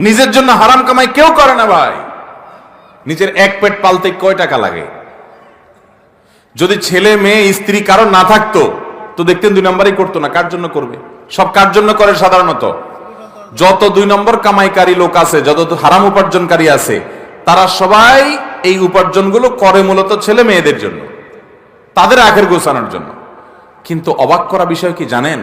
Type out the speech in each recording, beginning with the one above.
নিজের জন্য হারাম কামাই কেউ করে না ভাই। নিজের এক পেট পালতে কয় টাকা লাগে? যদি ছেলে, মেয়ে, স্ত্রী কারও না থাকতো, তো দেখতেন দুই নম্বরই করতো না, কার জন্য করবে? সব কার জন্য করে সাধারণত? যত দুই নম্বর কামাইকারী লোক আছে, যত হারাম উপার্জনকারী আছে, তারা সবাই এই উপার্জনগুলো করে মূলত ছেলে মেয়েদের জন্য, তাদের আখের গোছানোর জন্য। কিন্তু অবাক করা বিষয় কি জানেন?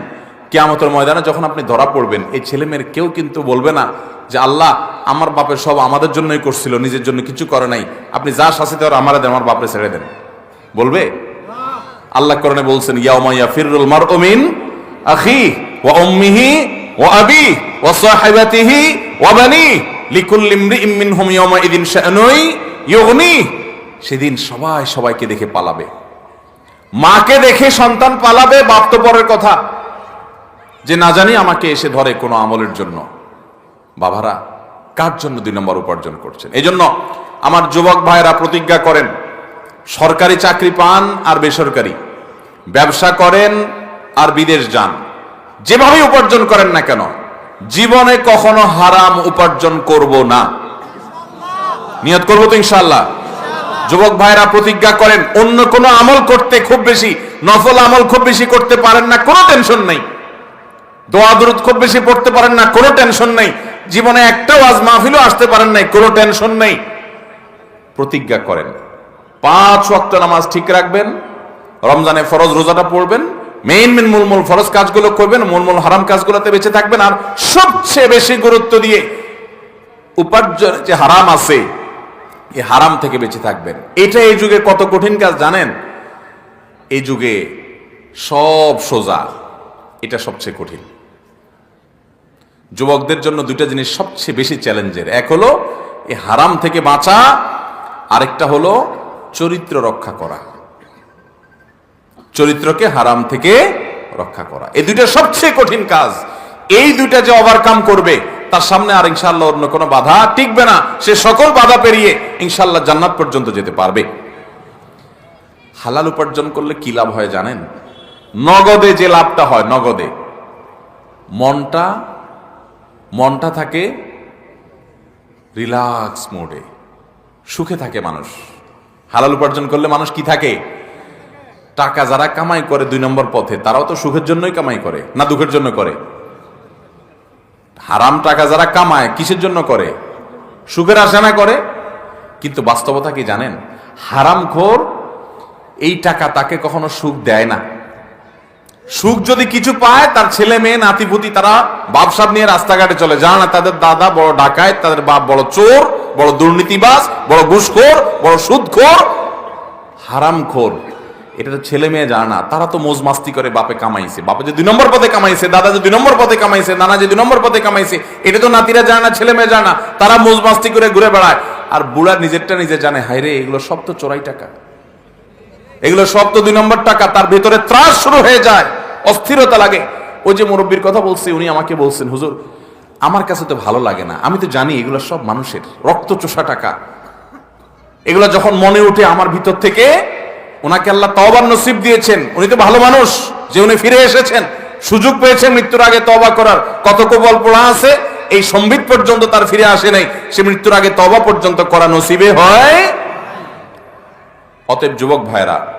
কেয়ামতের ময়দানে যখন আপনি ধরা পড়বেন, এই ছেলে মেয়ের কেউ কিন্তু বলবে না যে আল্লাহ আমার বাপের সব আমাদের জন্যই করছিল, নিজের জন্য কিছু করে নাই। আপনি যা শাসিত আর আমার আমার বাপরে ছেড়ে দেন। বলবে? আল্লাহ করণে বলছেন ইয়াউমাইয়া ফিরুল মারউমিন আখি ওয়া উম্মিহি ওয়া আবি ওয়া সাহিবাতিহি ওয়া বানি লিকুল্লি ইমরিইম মিনহুম ইয়াউমা ইদিন শাআনুই ইউগনি। সেদিন সবাই সবাইকে দেখে পালাবে। মাকে দেখে সন্তান পালাবে, বাপ পরের কথা। যে না জানি আমাকে এসে ধরে কোনো আমলের জন্য। বাবারা, কার জন্য দুই নম্বর উপার্জন করছেন? এই জন্য আমার যুবক ভাইয়েরা প্রতিজ্ঞা করেন, সরকারি চাকরি পান আর বেসরকারি। ব্যবসা করেন আর বিদেশ যান। যেভাবে উপার্জন করেন না কেন, জীবনে কখনো হারাম উপার্জন করব না। নিয়ত করব তো ইনশাল্লাহ যুবক ভাইরা প্রতিজ্ঞা করেন, অন্য কোনো আমল করতে খুব বেশি, নফল আমল খুব বেশি করতে পারেন না, কোনো টেনশন নেই। দোয়া দরুদ খুব বেশি পড়তে পারেন না, কোনো টেনশন নেই। জীবনে একটাও আজ মাহফিলও আসতে পারেন নাই, কোনো টেনশন নেই। প্রতিজ্ঞা করেন। পাঁচ ওয়াক্ত নামাজ ঠিক রাখবেন, রমজানে ফরজ রোজাটা পড়বেন মেইন মেন মূল মূল ফরজ কাজগুলো করবেন মূল মূল হারাম কাজগুলোতে বেঁচে থাকবেন, আর সবচেয়ে বেশি গুরুত্ব দিয়ে উপার্জন যে হারাম আছে এই হারাম থেকে বেঁচে থাকবেন। এটা এই যুগে কত কঠিন কাজ জানেন? এই যুগে সব সোজা, এটা সবচেয়ে কঠিন। যুবকদের জন্য দুইটা জিনিস সবচেয়ে বেশি চ্যালেঞ্জের। এক হলো এই হারাম থেকে বাঁচা, আরেকটা হলো চরিত্র রক্ষা করা। চরিত্রকে হারাম থেকে রক্ষা করা। এই দুইটা সবচেয়ে কঠিন কাজ। এই দুইটা যে ওভারকাম করবে, তার সামনে আর ইনশাল্লাহ অন্য কোনো বাধা টিকবে না। সে সকল বাধা পেরিয়ে ইনশাল্লাহ জান্নাত পর্যন্ত যেতে পারবে। হালাল উপার্জন করলে কি লাভ হয় জানেন? নগদে যে লাভটা হয়, নগদে। মনটা মনটা থাকে রিল্যাক্স মোডে। সুখে থাকে মানুষ। হালাল উপার্জন করলে মানুষ কি থাকে? টাকা যারা কামাই করে দুই নম্বর পথে, তারাও তো সুখের জন্যই কামাই করে, না দুঃখের জন্য করে? হারাম টাকা যারা কামায়, কিসের জন্য করে? সুখের আশা না করে? কিন্তু বাস্তবতা কি জানেন? হারাম খোর এই টাকা তাকে কখনো সুখ দেয় না। সুখ যদি কিছু পায়, তার ছেলে মেয়ে নাতিপুতি তারা বাপসাব নিয়ে রাস্তাঘাটে চলে জানা না তাদের দাদা বড় ডাকায় তাদের বাপ বড় চোর, বড় দুর্নীতিবাস বড় ঘুষখোর, বড় সুদখোর, হারামখোর। এটা তো ছেলে মেয়ে জানে না। তারা তো মোজ মাস্তি করে বাপে কামাইছে। বাপে যে দুই নম্বর পদে কামাইছে, দাদা যে দুই নম্বর পদে কামাইছে, নানা যে দুই নম্বর পদে কামাইছে, এটা তো নাতিরা জানে না, ছেলে মেয়ে জানে না। তারা মোজ মাস্তি করে ঘুরে বেড়ায়। আর বুড়া নিজেরটা নিজে জানে হাইরে এগুলো সব তো চোরাই টাকা। এগুলো সব তো দুই নম্বর টাকা, তার ভেতরে ত্রাস শুরু হয়ে যায়, অস্থিরতা লাগে। ওই যে মুরব্বীর কথা বলছি, উনি আমাকে বলছেন, হুজুর, আমার কাছে তো ভালো লাগে না। আমি তো জানি এগুলো সব মানুষের রক্ত চোষা টাকা। এগুলো যখন মনে উঠে আমার ভিতর থেকে ওনাকে আল্লাহ তবার নসিব দিয়েছেন। উনি তো ভালো মানুষ, যে উনি ফিরে এসেছেন, সুযোগ পেয়েছেন মৃত্যুর আগে তবা করার। কত কবল পড়া আছে, এই সম্বিত পর্যন্ত তার ফিরে আসে নাই। সে মৃত্যুর আগে তবা পর্যন্ত করা নসিবে হয় অতএব যুবক ভাইরা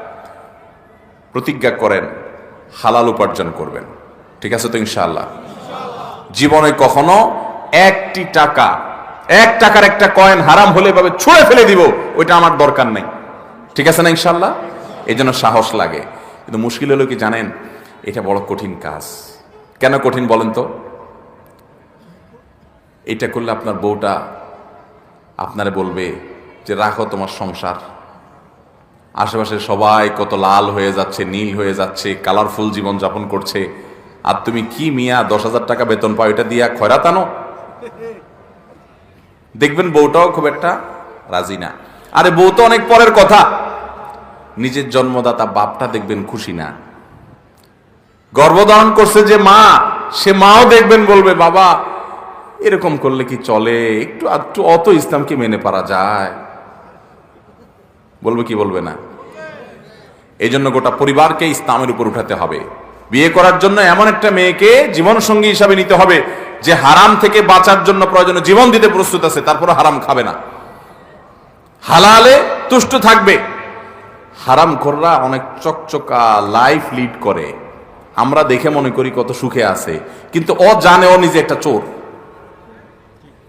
প্রতিজ্ঞা করেন, হালাল উপার্জন করবেন। ঠিক আছে তো ইনশাআল্লাহ? জীবনে কখনো একটি টাকা, এক টাকার একটা কয়েন হারাম হলে ভাবে ছুঁড়ে ফেলে দিব, ওইটা আমার দরকার নেই। ঠিক আছে না ইনশাল্লাহ এই জন্য সাহস লাগে। কিন্তু মুশকিল হলো কি জানেন? এটা বড় কঠিন কাজ। কেন কঠিন বলেন তো? এটা করলে আপনার বউটা আপনারে বলবে যে, রাখো তোমার সংসার। আশেপাশে সবাই কত লাল হয়ে যাচ্ছে, নীল হয়ে যাচ্ছে কালারফুল জীবন যাপন করছে। আর তুমি কি মিয়া, দশ হাজার টাকা বেতন পাও, এটা দিয়া খয়রাত আনো দেখবেন বউটাও খুব একটা রাজি না। আরে বউ তো অনেক পরের কথা। নিজের জন্মদাতা বাপটা দেখবেন খুশি না। গর্ভধারণ করছে যে মা, সে মাও দেখবেন বলবে, বাবা, এরকম করলে কি চলে? একটু একটু অত ইসলামকে মেনে পারা যায়। বলবে কি বলবে না? এই জন্য গোটা পরিবারকে ইসলামের উপর উঠাতে হবে। বিয়ে করার জন্য এমন একটা মেয়েকে জীবন সঙ্গী হিসাবে নিতে হবে, যে হারাম থেকে বাঁচার জন্য প্রয়োজনে জীবন দিতে প্রস্তুত আছে তারপরে হারাম খাবে না। হালালে তুষ্ট থাকবে। হারাম খোররা অনেক চকচকা লাইফ লিড করে। আমরা দেখে মনে করি কত সুখে আছে। কিন্তু ও জানে ও নিজে একটা চোর।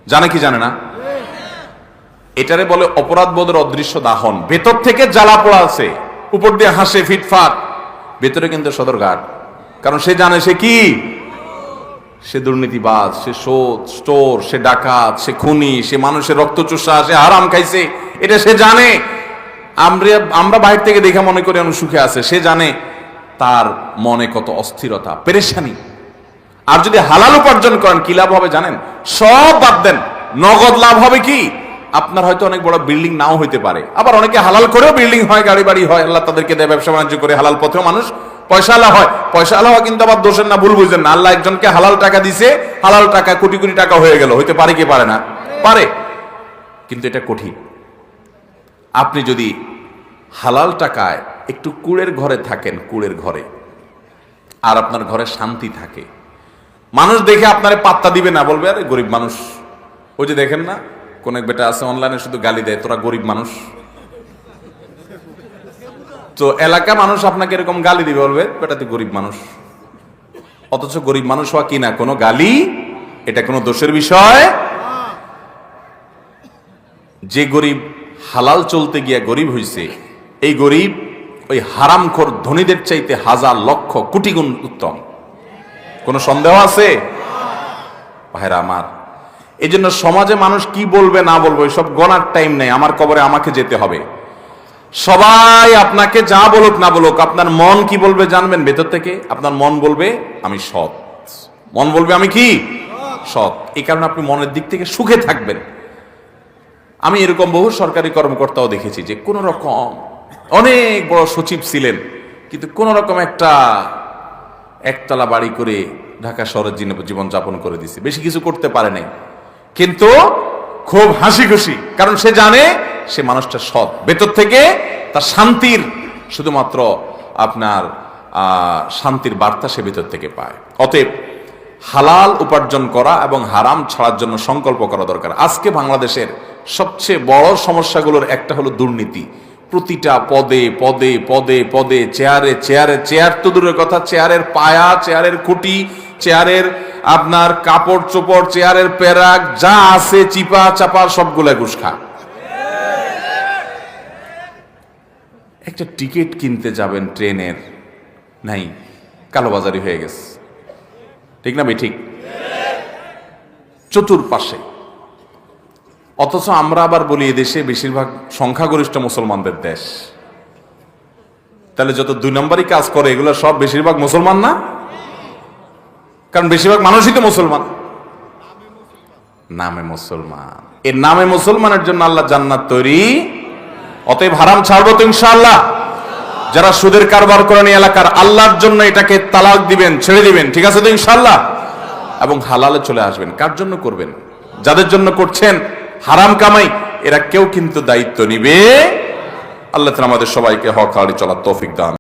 জানে কি জানে না? এটারে বলে অপরাধ বোধের অদৃশ্য দাহন। ভেতর থেকে জ্বালা পোড়া আছে, উপর দিয়ে হাসে ফিটফাট। ভেতরে কিন্তু সদরঘাট। কারণ সে জানে সে কি? সে দুর্নীতিবাজ, সে শোধ স্টোর, সে ডাকাত, সে খুনি, সে মানুষের রক্তচোষা, সে হারাম খাইছে। এটা সে জানে। আমরা আমরা বাইরে থেকে দেখে মনে করি অনেক সুখে আছে। সে জানে তার মনে কত অস্থিরতা, পেরেশানি। আর যদি হালাল উপার্জন করেন, কি লাভ হবে জানেন? সব বাদ দেন। নগদ লাভ হবে কি? আপনার হয়তো অনেক বড় বিল্ডিং নাও হইতে পারে। আবার অনেকে হালাল করেও বিল্ডিং হয় গাড়ি বাড়ি হয়, আল্লাহ তাদেরকে দেয়, ব্যবসা বাণিজ্য করে হালাল পথেও মানুষ পয়সা আলা হয়। পয়সা আলা হওয়া কিন্তু আবার দোষের না, ভুল বুঝেন না। আল্লাহ একজনকে হালাল টাকা দিছে, হালাল টাকা, কোটি কোটি টাকা হয়ে গেল। হইতে পারে কি পারে না? পারে। কিন্তু এটা কঠিন। আপনি যদি হালাল টাকায় একটু কুড়ের ঘরে থাকেন, কুড়ের ঘরে, আর আপনার ঘরে শান্তি থাকে। মানুষ দেখে আপনারে পাত্তা দিবে না, বলবে, আরে গরিব মানুষ। ওই যে দেখেন না কোন এক বেটা আছে অনলাইনে শুধু গালি দেয়, তোরা গরিব মানুষ। তো এলাকা মানুষ আপনাকে এরকম গালি দিবে, বলবে, বেটা, তুই গরিব মানুষ। অথচ গরিব মানুষ হওয়া কি না? কোনো গালি, এটা কোনো দোষের বিষয়। যে গরিব হালাল চলতে গিয়া গরিব হইছে, এই গরিব ওই হারামখোর ধনীদের চাইতে হাজার লক্ষ কোটি গুণ উত্তম। কোনো সন্দেহ আছে? ভাইরা আমার এই জন্য সমাজে মানুষ কি বলবে না বলবে সব গণার টাইম নেই, আমার কবরে আমাকে যেতে হবে। সবাই আপনাকে যা বলুক না বলুক, আপনার মন কি বলবে জানবেন ভেতর থেকে? আপনার মন বলবে, আমি সৎ। মন বলবে, আমি কি? সৎ। এই কারণে আপনি মনের দিক থেকে সুখে থাকবেন। আমি এরকম বহু সরকারি কর্মকর্তাও দেখেছি যে কোন রকম, অনেক বড় সচিব ছিলেন, কিন্তু কোন রকম একটা একতলা বাড়ি করে ঢাকা শহরের জীবন- জীবন যাপন করে দিছে বেশি কিছু করতে পারে নাই। কিন্তু খুব হাসি খুশি। কারণ সে জানে সে মানুষটা সৎ। ভেতর থেকে তার শান্তির শুধুমাত্র আপনার শান্তির বার্তা সে ভেতর থেকে পায়। অতএব হালাল উপার্জন করা এবং হারাম ছাড়ার জন্য সংকল্প করা দরকার। আজকে বাংলাদেশের সবচেয়ে বড় সমস্যাগুলোর একটা হলো দুর্নীতি। প্রতিটা পদে পদে পদে পদে, চেয়ারে চেয়ারে, চেয়ার তো দূরের কথা, চেয়ারের পায়া, চেয়ারের খুঁটি, চেয়ারের আপনার কাপড় চোপড়, চেয়ারের প্যারাক যা আছে, চিপা, চাপা সবগুলা ঘুষ খা। একটা টিকিট কিনতে যাবেন ট্রেনের। নাই, কালোবাজারি হয়ে গেছে। ঠিক না ভাই? ঠিক। চতুর্পাশে। অথচ আমরা আবার বলি এদেশে বেশিরভাগ সংখ্যাগরিষ্ঠ মুসলমানদের দেশ। তাহলে যত দুই নম্বরই কাজ করে, এগুলো সব বেশিরভাগ মুসলমান না? কারণ বেশিরভাগ মানুষই তো মুসলমান। নামে মুসলমান। এর নামে মুসলমানের জন্য আল্লাহ জান্নাত তৈরি। অতএব হারাম ছাড়বো তো ইনশাআল্লাহ। যারা সুদের কারবার করেন এলাকার আল্লাহর জন্য এটাকে তালাক দিবেন, ছেড়ে দিবেন, ঠিক আছে তো ইনশাআল্লাহ? এবং হালালে চলে আসবেন। কার জন্য করবেন? যাদের জন্য করছেন, হারাম কামাই, এরা কেউ কিন্তু দায়িত্ব নিবে। আল্লাহ আমাদের সবাইকে হক চলার তৌফিক দান।